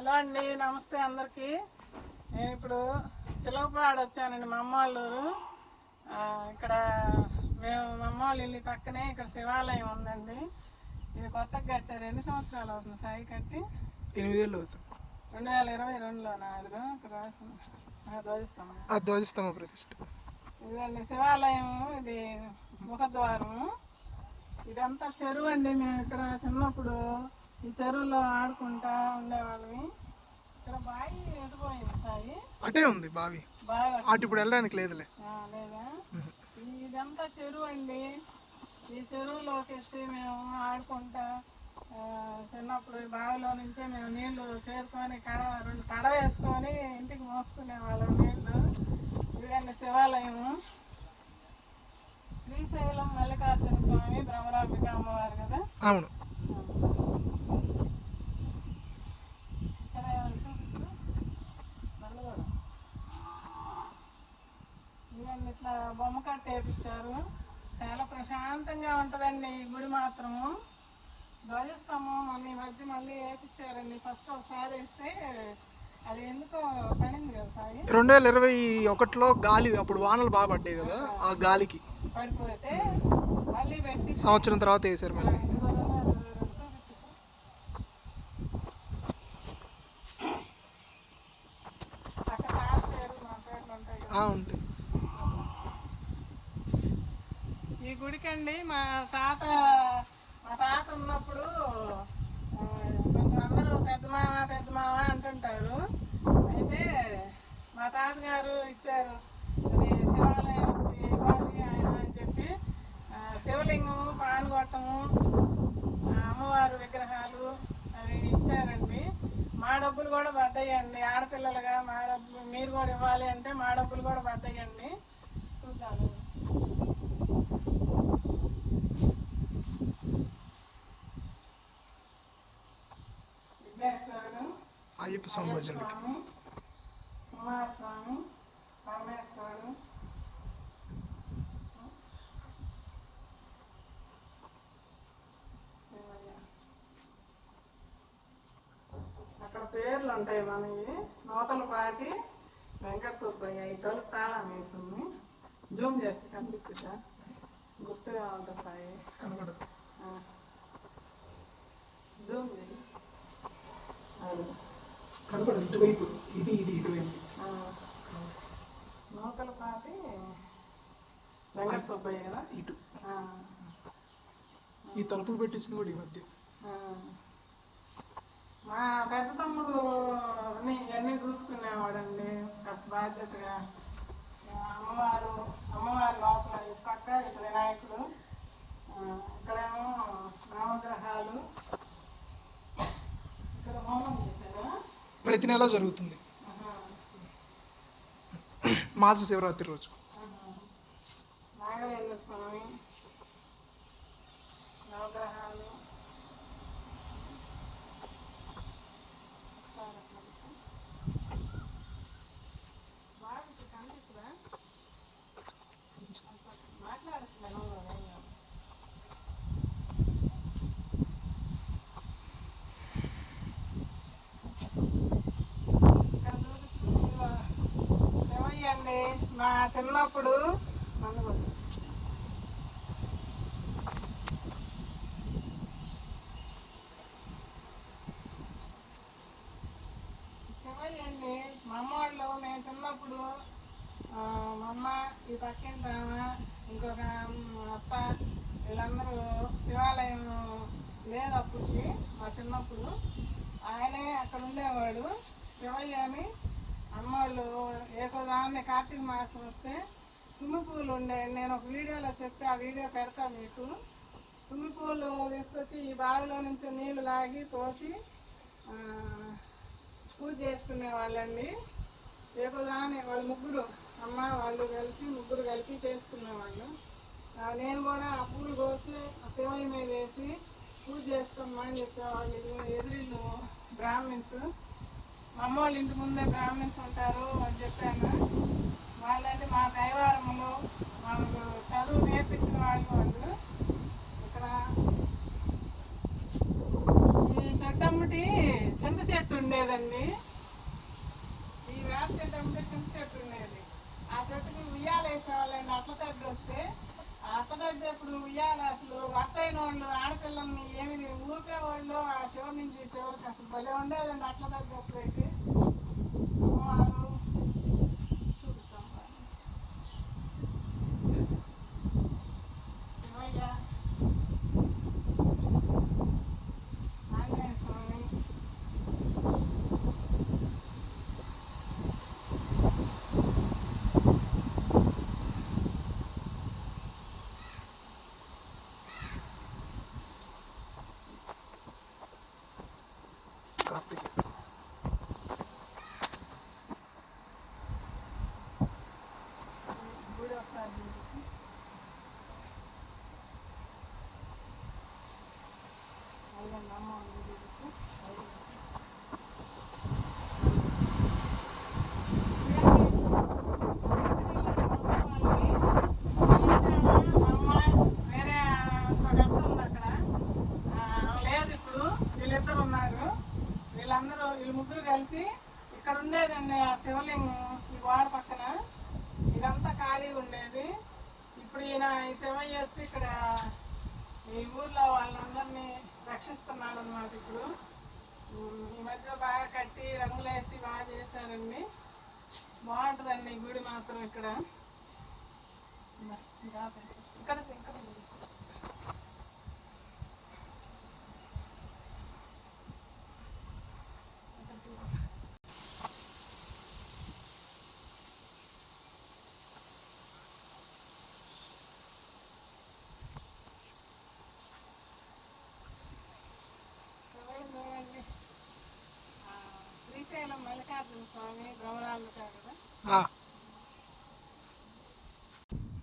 Hello అండి నమస్తే అందరికి. నేను ఇప్పుడు చిలకపాడు వచ్చానండి మా అమ్మ వాళ్ళ ఊరు. ఆ, ఇక్కడ మేము మా అమ్మ వాళ్ళ ఇల్లు పక్కనే ఇక్కడ శివాలయం ఉందండి. ఇది కొత్తగా కట్టారు. ఎన్ని సంవత్సరాలు అవుతుంది సాయి కట్టి? ఎనిమిదేళ్ళు అవుతుంది. రెండు వేల ఇరవై రెండులో నాలుగు ఆ ధ్వజస్తంభ. ప్రతిష్ఠ ఇదండి శివాలయం ఇది ముఖద్వారము. ఇదంతా చెరువు అండి మేము ఇక్కడ చిన్నప్పుడు ఈ చెరువులో ఆడుకుంటా ఉండేవాళ్ళమి. ఇక్కడ బావి ఎదిపోయింది సాయి అటే ఉంది బావి. బాగా అటు ఇప్పుడు వెళ్ళడానికి లేదులే. ఆ, లేదా? ఇదంతా చెరువు అండి. ఈ చెరువులోకి వచ్చి మేము ఆడుకుంటా ఆ, చిన్నప్పుడు ఈ బావిలో నుంచే మేము నీళ్ళు చేరుకొని కడ రెండు కడ వేసుకొని ఇంటికి మోసుకునే వాళ్ళం నీళ్ళు. ఇదండి శివాలయము. శ్రీశైలం మల్లికార్జున స్వామి భ్రమరాంబిక అమ్మవారు కదా? అవును ఇక్కడ ఏమైనా చూపించు నల్లగొండ. ఇవన్నీ ఇట్లా బొమ్మ కట్ట వేపించారు చాలా ప్రశాంతంగా ఉంటుందండి ఈ గుడి మాత్రము. ధ్వజస్తంభం మొన్న మధ్య మళ్ళీ వేపించారండి ఫస్ట్ ఒకసారి వేస్తే అది ఎందుకో పడింది కదా సాయి? రెండు వేల ఇరవై ఒకటిలో గాలి అప్పుడు వానలు బాగా పడ్డాయి కదా ఆ గాలికి. పడిపోతే మళ్ళీ పెట్టి సంవత్సరం తర్వాత వేసారు మళ్ళీ. చూపించు అక్కడ తాత పేరు మా పేర్లు ఉంటాయి కదా ఆ, ఉంటాయి ఈ గుడికండి. మా తాత మా తాత ఉన్నప్పుడు కొంతమందరూ కొంచెం అందరూ పెద్ద మామ పెద్ద మామ అంటుంటారు. అయితే మా తాతగారు ఇచ్చారు అది శివాలయం ఇవ్వాలి ఆయన అని చెప్పి శివలింగము పానుగొట్టము అమ్మవారు విగ్రహాలు అవి ఇచ్చారండి. మా డబ్బులు కూడా పడ్డాయండి. ఆడపిల్లలుగా మా డబ్బులు మీరు కూడా ఇవ్వాలి అంటే మా డబ్బులు కూడా పడ్డాయండి. అయ్యప్ప స్వామి స్వామి కుమారస్వామి పరమేశ్వరుడు. శివయ్య. అక్కడ పేర్లు ఉంటాయి మనవి. నూతలపాటి వెంకట సుబ్బయ్య ఈ తలుపు తాళం వేసింది జూమ్ చేస్తే కనిపించుద్దా గుర్తుగా ఉంటుంది సాయి? కనబడదు. జూమ్ చేయి. అది కనబడదు ఇటువైపు ఇది ఇది ఇటువైపు. నూకల పాటి వెంకట సుబ్బయ్య కదా ఇటు. ఈ తలుపులు పెట్టించింది కూడా ఈ మధ్య. మా పెద్ద తమ్ముడు అన్ని ఇవన్నీ చూసుకునేవాడండి కాస్త బాధ్యతగా. అమ్మవారు అమ్మవారి లోపల పక్క ఇటు వినాయకుడు ఇక్కడేమో నవగ్రహాలు ప్రతి నెల జరుగుతుంది. మాస శివరాత్రి రోజు. నాగవేంద్ర స్వామి నవగ్రహాలు ఒకసారి అట్లా పెట్టు. బాగా ఇక్కడ కనిపించదా? మాట్లాడచ్చులే నువ్వు, ఏం కాదు. ఇక్కడ చూపించు. ఇదిగో శివయ్య అండి మా చిన్నప్పుడు నన్ను శివయ్య అండి మా అమ్మ వాళ్ళు నేను చిన్నప్పుడు మా అమ్మ ఈ పక్కింటి ఆమె ఇంకొక అత్త వీళ్ళందరూ శివాలయం లేదు అప్పటికి మా చిన్నప్పుడు ఆయనే అక్కడ ఉండేవాడు శివయ్య అని అమ్మవాళ్ళు ఏకోదాన్ని కార్తీక మాసం వస్తే తుమ్మి పూలు ఉండే. నేను ఒక వీడియోలో చెప్తే ఆ వీడియో పెడతా మీకు. తుమ్మి పూలు తీసుకొచ్చి ఈ బావిలో నుంచి నీళ్ళు లాగి పోసి పూజ చేసుకునే వాళ్ళండి. ఏకోదాని వాళ్ళు ముగ్గురు అమ్మ వాళ్ళు కలిసి ముగ్గురు కలిపి చేసుకునేవాళ్ళు నేను కూడా ఆ పూలు కోసి ఆ శివయ్య మీద వేసి పూజ చేసుకోమ్మా అని చెప్పేవాళ్ళు. ఎదురు బ్రాహ్మిన్స్. మా అమ్మ వాళ్ళ ఇంటి ముందే బ్రాహ్మణ్స్ ఉంటారు అని చెప్పాను. వాళ్ళంటే మా దైవారములు మాకు చదువు నేర్పించిన వాళ్ళు వాళ్ళు. ఇక్కడ ఈ చెట్టమ్మటి చింత చెట్టు ఉండేదండి. ఈ వేప చెట్టు చింత చెట్టు ఉండేది. ఆ చెట్టుకి ఉయ్యాలు వేసేవాళ్ళండి అట్ల తగ్గొస్తే వస్తే ఆ ఉయ్యాల అసలు వసైన వాళ్ళు ఆడపిల్లల్ని ఏమి వాళ్ళు ఆ చివరి నుంచి చివరికి అసలు భలే ఉండేదండి అట్ల తగ్గప్పుడు అయితే అమ్మవారు చూపించమ్మా. శివయ్య ఆంజనేయ స్వామి కార్తీక్ గుడి ఒకసారి చూపించు. అదిగోండి అమ్మ గుడి చూపించు. వేరే ఒక అత్త ఉంది అక్కడ ఆ, లేదు ఇప్పుడు వీళ్ళిద్దరు ఉన్నారు వీళ్ళందరూ వీళ్ళు ముగ్గురు కలిసి ఇక్కడ ఉండేదండి ఆ శివలింగం ఈ గోడ పక్కన ఇదంతా ఖాళీగా ఉండేది ఇప్పుడు ఈయన ఈ శివయ్య వచ్చి ఇక్కడ ఈ ఊర్లో వాళ్ళందరినీ రక్షిస్తున్నాడు అనమాట ఇప్పుడు ఈ మధ్య బాగా కట్టి రంగులేసి బాగా చేశారండి. బాగుంటుందండి గుడి మాత్రం ఇక్కడ. ఇక్కడ ఇక్కడ ఉంది. శివయ్య చూడండి. ఆ, శ్రీశైలం మల్లికార్జున స్వామి భ్రమరాలు కదా ఆ.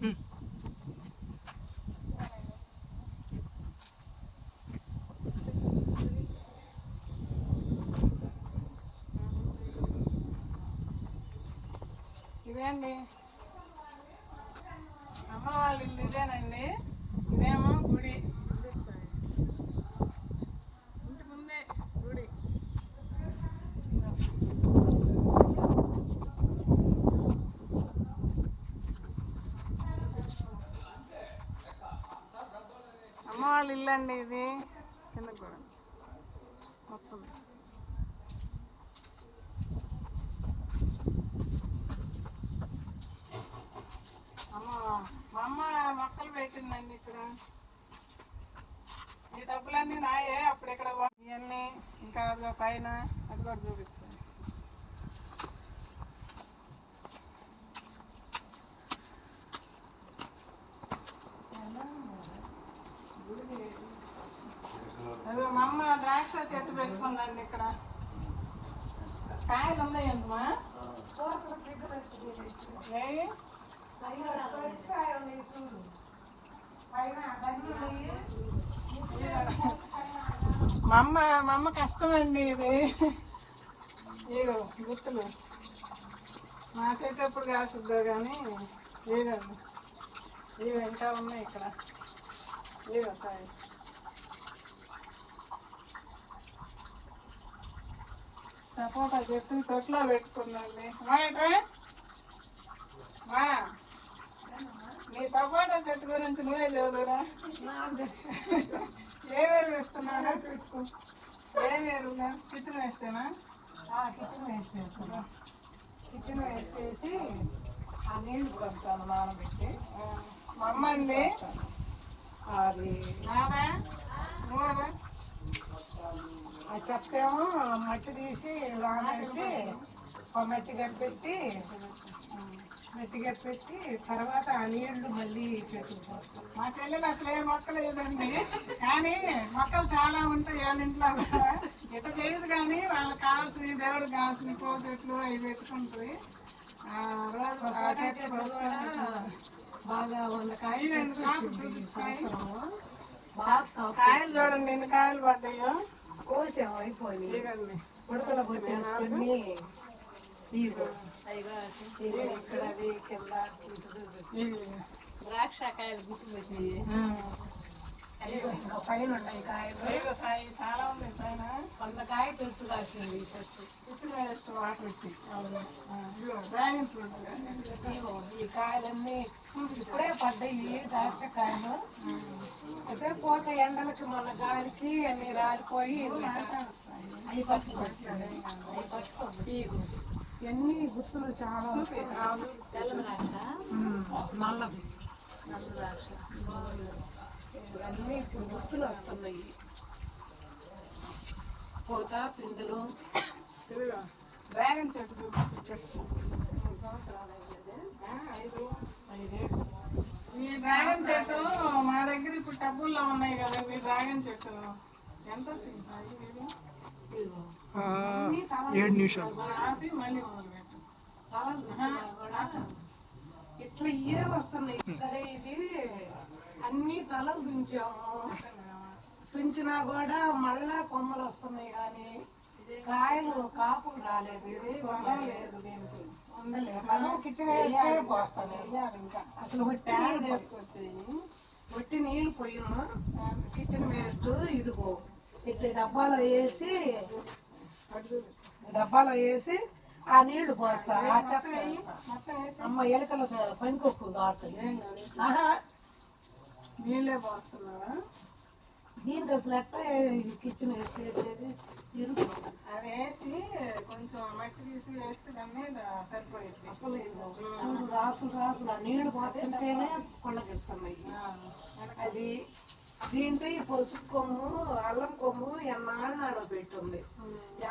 ఉమ్. ఇదేండి అమ్మ వాళ్ళ ఇల్లు ఇదేనండి ఇదేమో గుడి ఇంటి ముందే గుడి అమ్మ వాళ్ళ ఇల్లు అండి ఇది. కింద కూడా. మొత్తం. అమ్మ మా అమ్మ మొక్కలు పెట్టిందండి ఇక్కడ. ఈ డబ్బులన్నీ నాయే అప్పుడు ఇక్కడ ఇవన్నీ ఇంకా అదిగో పైన అది కూడా చూపిస్తాను అదిగో మా అమ్మ ద్రాక్ష చెట్టు పెట్టుకుందండి ఇక్కడ. కాయలు ఉన్నాయంటమా ఏవి మా అమ్మ మా అమ్మ కష్టమండి ఇది. ఏదో గుర్తులు. మా చెట్టు ఎప్పుడు కాసుద్దో కానీ లేదండి. ఇవి ఇంకా ఉన్నాయి ఇక్కడ. ఇగో సాయి సపోటా చెట్టు తొట్లో పెట్టుకుందండి మా? మా నీ సపోటా చెట్టు గురించి నువ్వే చదువురా ఏ వేరు వేస్తున్నారా ఏ వేరు కిచెన్ వేస్తేనా కిచెన్ వేస్ట్ వేస్తున్నా కిచెన్ వేస్ట్ వేసి ఆ నీళ్ళు పోస్తాను నానబెట్టి మా అమ్మ అండి అది చెప్తేమో. మట్టి తీసి ఒక మట్టి కప్పెట్టి మట్టి కప్పెట్టి తర్వాత ఆ నీళ్ళు మళ్ళీ పెట్టుకుంటాం మా చెల్లెలు అసలు ఏ మొక్కలు లేదండి కానీ మొక్కలు చాలా ఉంటాయి వాళ్ళ ఇంట్లో కూడా. చేయదు కానీ వాళ్ళకి కావాల్సిన దేవుడికి కావాల్సిన చెట్లు అవి పెట్టుకుంటుంది ఆ రోజు చెట్లు బాగా వంద కాయలు కాయలు చూడండి ఎన్ని కాయలు పడ్డాయో. కోసాం అయిపోయి ఇదిగోండి. ఉడకల పెట్టేసుకుని ఇదిగో ఇది ఇక్కడ అది కింద ఇది. ద్రాక్షకాయలు గుర్తు పెట్టి ఆ. ఇంకా పైన ఉన్నాయి కాయలు. ఈ ఇచ్చిన వేస్ట్ వాటర్ ఈ కాయలన్నీ ఇప్పుడే పడ్డాయి దాక్షకాయలు అయితే పోత ఎండలకి మన గాలికి అన్ని రాలిపోయి అవి పట్టుకొచ్చాడు అవి పట్టుకోండి ఇవన్నీ గుర్తులు చాలా నల్లవి నల్ల ద్రాక్ష ఇవన్నీ ఇప్పుడు గుర్తులు వస్తున్నాయి పూత పిందులు. డ్రాగన్ చెట్టు చూపించు ఈ డ్రాగన్ చెట్టు మా దగ్గర ఇప్పుడు టబ్బుల్లో ఉన్నాయి కదా ఈ డ్రాగన్ చెట్టు. ఎంత వచ్చింది సాయి ఏడు నిమిషాలు. ఆపి మళ్ళీ ఇట్లా ఇయే వస్తున్నాయి. సరే ఇది అన్ని తలలు తుంచాము తుంచినా కూడా మళ్ళా కొమ్మలు వస్తున్నాయి కానీ కాయలు కాపులు రాలేదు. ఇది లేదు దీనికి. మనం కిచెన్ పోస్తాను ఇంకా. అసలు నీళ్ళు చేసుకొచ్చేయి వట్టి నీళ్ళు పోయిన. కిచెన్ వేస్ట్ ఇదిగో. ఇట్లా డబ్బాలో వేసి డబ్బాలో వేసి ఆ నీళ్ళు పోస్తా ఆ చెత్త. అమ్మ ఎలకలు పనికొక్కు కాడుతుంది ఆహా. నీళ్ళే పోస్తున్నావా? దీనికి అసలు ఎట్లా కిచెన్ వేసేది ఇరుకు. అది వేసి కొంచెం మట్టి తీసి వేస్తే దాని మీద సరిపోయింది. అసలు చూడు రాసులు రాసులు. ఆ నీళ్ళు పోతుంటేనే కొళ్ళకిస్తున్నాయి అది దీంట్లో ఈ పసుపు కొమ్ము అల్లం కొమ్ము ఎన్నాళ్ళు నాడో పెట్టుంది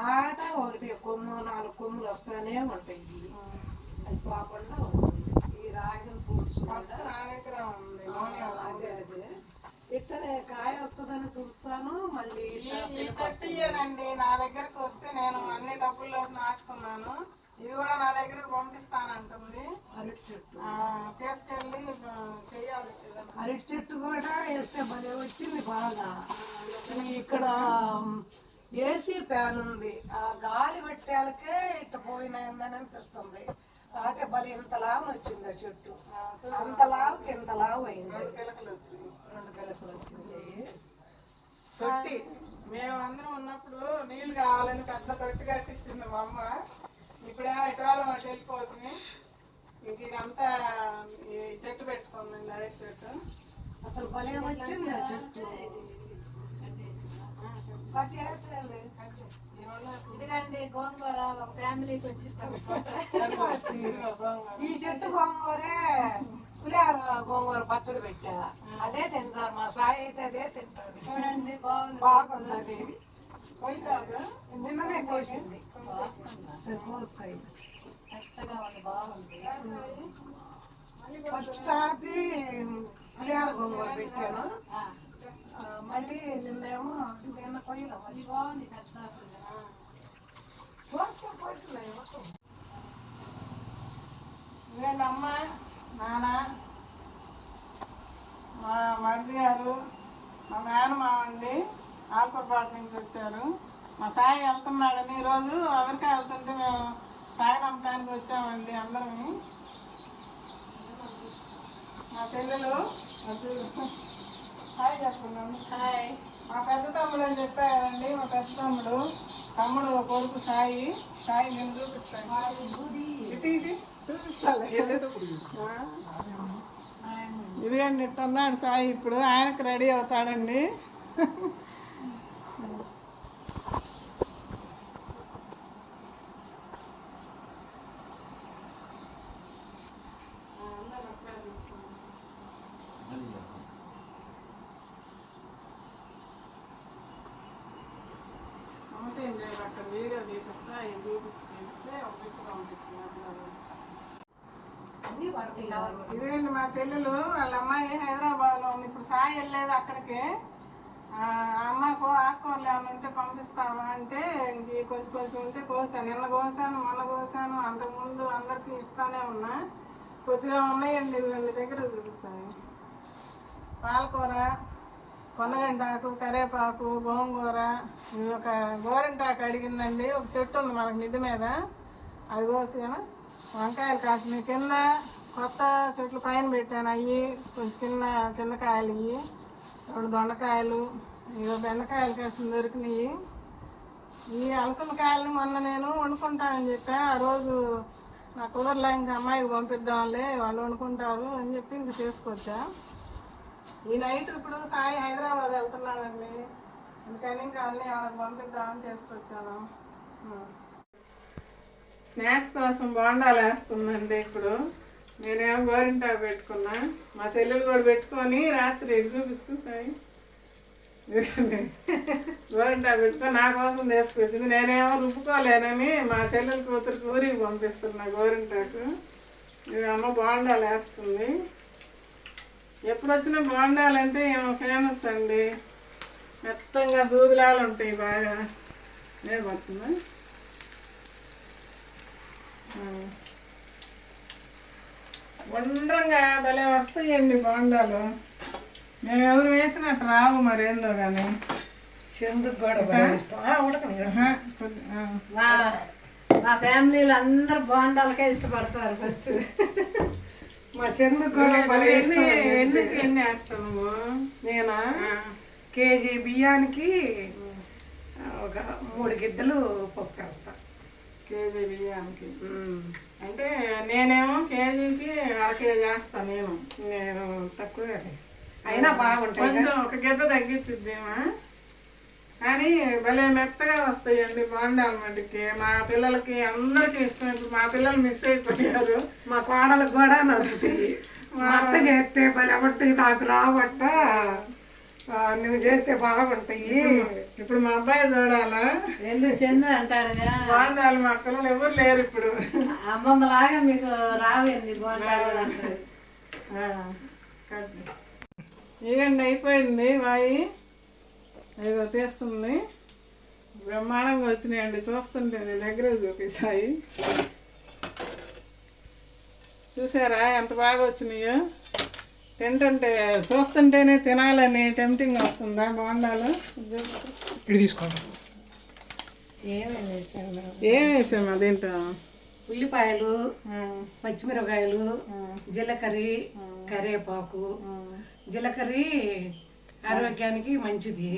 ఏట ఒకటి కొమ్ము నాలుగు కొమ్ములు వస్తానే ఉంటాయి. అది పోకుండా వస్తుంది. ఈ రాగిన నూనె అదే అదే. ఇట్లనే కాయ వస్తుందని చూస్తాను మళ్ళీ ఈ చెట్టు ఇయ్యనండి నా దగ్గరకు వస్తే నేను అన్ని డబ్బుల్లో నాటుకున్నాను. ఇది కూడా నా దగ్గరకు పంపిస్తానంటుంది. అరటి చెట్టు. తీసుకెళ్ళి ఏదైనా. అరటి చెట్టు కూడా వేస్తే భలే వచ్చింది బాగా. ఇక్కడ ఏసీ ఫ్యాన్ ఉంది. ఆ గాలి పెట్టాలకే ఇట్ట పోయినాయిందని అనిపిస్తుంది. భలే ఇంత లాభం వచ్చింది ఆ చెట్టు? అంత లావుకి ఇంత లావు అయింది? పిలకలు వచ్చినాయి. రెండు పిల్లకలు వచ్చింది. తొట్టి. మేమందరం ఉన్నప్పుడు నీళ్ళు కావాలని పెద్ద తొట్టి కట్టించింది మా అమ్మ. ఇప్పుడే ఇతరాలు మాకు వెళ్ళిపోతుంది. ఇంక ఇదంతా ఈ చెట్టు పెట్టుకుందండి అరటి చెట్టు. అసలు భలే వచ్చింది ఆ చెట్టు. ఎందుకంటే గోంగూర ఒక ఫ్యామిలీకి వచ్చి ఈ చెట్టు గోంగూరే పులిహార గోంగూర పచ్చడి పెట్టా. అదే తింటారు మా సాయి అయితే అదే తింటారు చూడండి బాగుంది. నిన్ననే కోసింది. బాగుంది. ఫస్ట్ సారి పులిహార గోంగూర పెట్టాను. మళ్ళీ నిన్నేమో నిన్న కొయ్యలో ఇది బాగుంది మెత్తగా కోసుకో కోసినాయి వీళ్ళమ్మ అమ్మ నాన్న మా మరిది గారు మా మేనమావ అండి ఆకురపాటు నుంచి వచ్చారు. మా సాయి వెళ్తున్నాడని ఈరోజు అమెరికా వెళ్తుంటే మేము సాయి నమ్మకానికి వచ్చామండి అందరం మా పిల్లలు హాయ్ చెప్పుకున్నాను హాయ్ మా పెద్ద తమ్ముడు అని చెప్పారండి. మా పెద్ద తమ్ముడు తమ్ముడు కొడుకు సాయి. సాయి నేను చూపిస్తాను. చూపిస్తాను ఇదిగండి ఇట్ట ఉన్నాడు సాయి ఇప్పుడు. ఆయనకు రెడీ అవుతాడండి సమత ఏం చేయాలి అక్కడ వీడియో తీపిస్తా ఆయన చూపించి తీపిస్తే ఒక పిక్ పంపించినట్లు అన్నీ పడతాయి ఇదిగండి మా చెల్లెలు? వాళ్ళ అమ్మాయి హైదరాబాద్లో ఉంది. ఇప్పుడు సాయి వెళ్ళలేదు అక్కడికి. అమ్మకు ఆకుకూరలు ఏమంటే పంపిస్తావా అంటే కొంచెం కొంచెం ఉంటే కోసాను నిన్న కోసాను మొన్న కోసాను అంతకుముందు అందరికీ ఇస్తానే ఉన్నా. కొద్దిగా ఉన్నాయండి వీళ్ళ దగ్గర చూపిస్తాను. పాలకూర కొనగంటాకు కరేపాకు గోంగూర ఒక గోరింటాకు అడిగిందండి. ఒక చెట్టు ఉంది మనకు మిద్ది మీద. అది కోసాను. వంకాయలు కాసిన కింద కొత్త చెట్లు పైన పెట్టాను. అవి కొంచెం కింద కింద కాయలు ఇవి రెండు దొండకాయలు. ఇక బెండకాయలు కాసిన దొరికినాయి. ఈ అలసమ కాయలని మొన్న నేను వండుకుంటానని చెప్పా. ఆ రోజు నా కుదరలా ఇంకా అమ్మాయికి పంపిద్దాంలే వాళ్ళు వండుకుంటారు అని చెప్పి ఇంక తీసుకొచ్చా. ఈ నైట్ ఇప్పుడు సాయి హైదరాబాద్ వెళ్తున్నానండి అందుకని ఇంకా అన్నీ వాళ్ళకి పంపిద్దామని తీసుకొచ్చాను. స్నాక్స్ కోసం బోండాలు వేస్తుందండి ఇప్పుడు. నేనేమో గోరింటాకు పెట్టుకున్నా. మా చెల్లెలు కూడా పెట్టుకొని రాత్రి చూపించు సాయి? గోరింటాకు పెట్టుకొని నా కోసం తీసుకొచ్చింది. నేనేమో రుబ్బుకోలేనని మా చెల్లెల కూతురు ఊరికి పంపిస్తున్నా గోరింటాకు. ఇది అమ్మ బోండాలు వేస్తుంది. ఎప్పుడు వచ్చినా బోండాలంటే ఏమో ఫేమస్ అండి. మెత్తంగా దూదులాలు ఉంటాయి బాగా. నేను పడుతుందా గుండ్రంగా భలే వస్తాయండి బోండాలు. మేము ఎవరు వేసినట్టు రావు మరి ఏందో కానీ చెందుకు కూడా. మా ఫ్యామిలీలో అందరు బోండాలకే ఇష్టపడతారు ఫస్ట్. మా చెందుకు కూడా ఎన్ని ఇష్టం ఎన్ని ఎన్ని వేస్తావు నువ్వు? నేనా? కేజీ బియ్యానికి ఒక మూడు గిద్దలు పప్పు వేస్తా. కేజీ బియ్యానికి? అంటే నేనేమో కేజీకి అర కేజీ వేస్తాను నేను. నేను తక్కువే. అయినా బాగుంటాయి కొంచెం ఒక గిద్ద తగ్గించిద్దేమా. కానీ భలే మెత్తగా వస్తాయండి బాండాల మటుకి. మా పిల్లలకి అందరికీ ఇష్టం. ఇప్పుడు మా పిల్లలు మిస్ అయిపోయారు. మా కోడలకు కూడా నచ్చుతాయి మా అత్త చేస్తే భలే నాకు రావట్ట ఆ, నువ్వు చేస్తే బాగుంటాయి. ఇప్పుడు మా అబ్బాయి చూడాలా? ఎందుకు చెందు అంటాడుగా బాండాలు మా పిల్లలు ఎవరు లేరు ఇప్పుడు. అమ్మమ్మ లాగా మీకు రావేంది అంటాడు. ఆ, కట్. ఇదండి అయిపోయింది వాయి. ఇదిగో తీస్తుంది. బ్రహ్మాండంగా వచ్చినాయండి. చూస్తుంటే నేను దగ్గర చూపిస్తాయి. చూసారా? ఎంత బాగా వచ్చినాయో? తింటుంటే చూస్తుంటేనే తినాలని టెంప్టింగ్ వస్తుందా? బోండాలు ఇటు తీసుకోండి. ఏం వేసాము? అదేంటో? ఉల్లిపాయలు పచ్చిమిరపకాయలు జీలకర్ర కరివేపాకు జీలకర్ర ఆరోగ్యానికి మంచిది.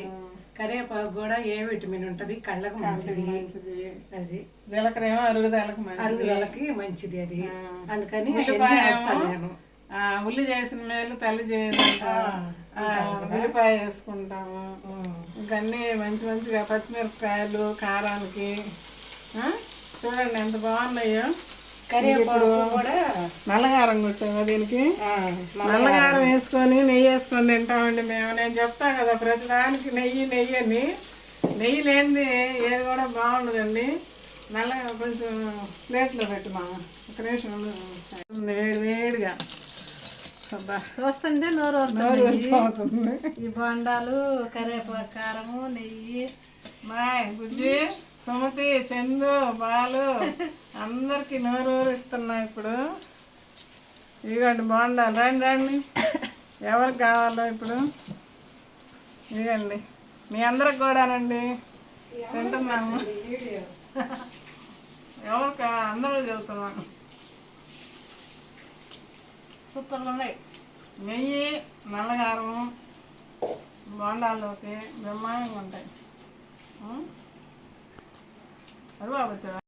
కరివేపాకు కూడా ఏ విటమిన్ ఉంటది? కళ్ళకు మంచిది. మంచిది. అది. జీలకర్ర ఏమో అరుగుదలకు మంచిది. అరుగుదలకి మంచిది అది. అందుకని నేను. ఉల్లి చేసిన మేలు తల్లి ఉల్లిపాయ వేసుకుంటాము. ఇంకన్నీ మంచి మంచిగా పచ్చిమిరపకాయలు కారానికి? చూడండి ఎంత బాగున్నాయో. నల్లగారం కొట్టాము దీనికి? నల్లగారం. వేసుకొని నెయ్యి వేసుకొని తింటామండి మేము. నేను చెప్తా కదా ప్రతిదానికి నెయ్యి నెయ్యి అని. నెయ్యి లేనిది ఏది కూడా బాగుండదండి. నల్లగా కొంచెం ప్లేట్లో పెట్టుమా ఒక నిమిషం. వేడి వేడిగా. అబ్బా. చూస్తుంటే నోరు. ఈ బొండాలు కరివేపాకు కారము నెయ్యి. మాయ్ బుజ్జి సుమతి చందు బాలు అందరికి నోరు ఊరిస్తున్నా ఇప్పుడు. ఇదిగోండి బాగుండాలి రండి రండి. ఎవరికి కావాలో ఇప్పుడు? ఇదిగండి. మీ అందరికి కూడానండి. తింటున్నాము. ఎవరికి? అందరూ చెబుతున్నాం సూపర్గా ఉన్నాయి. నెయ్యి నల్లగారం బోండాల్లోకి బ్రహ్మాండంగా ఉంటాయి. Aduh, 这